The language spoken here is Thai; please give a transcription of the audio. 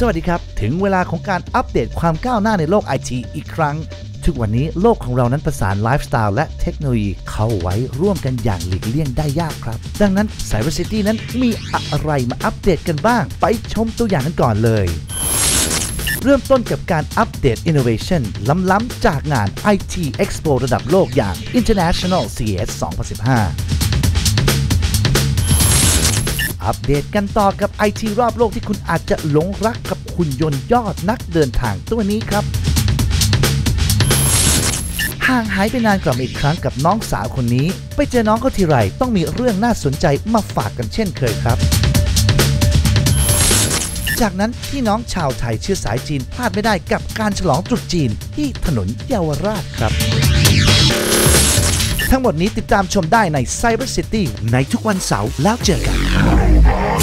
สวัสดีครับ ถึงเวลาของการอัปเดตความก้าวหน้าในโลกไอทีอีกครั้ง ทุกวันนี้โลกของเรานั้นประสานไลฟ์สไตล์และเทคโนโลยีเข้าไว้ร่วมกันอย่างหลีกเลี่ยงได้ยากครับ ดังนั้น Cyber City นั้นมีอะไรมาอัปเดตกันบ้าง ไปชมตัวอย่างกันก่อนเลยเริ่มต้นกับการอัปเดต Innovation ล้ำๆจากงาน IT Expo ระดับโลกอย่าง International CES 2015 อัปเดตกันต่อกับ IT รอบโลกที่คุณอาจจะหลงรักกับหุ่นยนต์ยอดนักเดินทางตัวนี้ครับห่างหายไปนานกลับมาอีกครั้งกับน้องสาวคนนี้ ไปเจอน้องเขาทีไรต้องมีเรื่องน่าสนใจมาฝากกันเช่นเคยครับ จากนั้นพี่น้องชาวไทยเชื้อสายจีนพลาดไม่ได้กับการฉลองตรุษจีนที่ถนนเยาวราชครับ ทั้งหมดนี้ติดตามชมได้ใน Cyber City ในทุกวันเสาร์แล้วเจอกัน Global.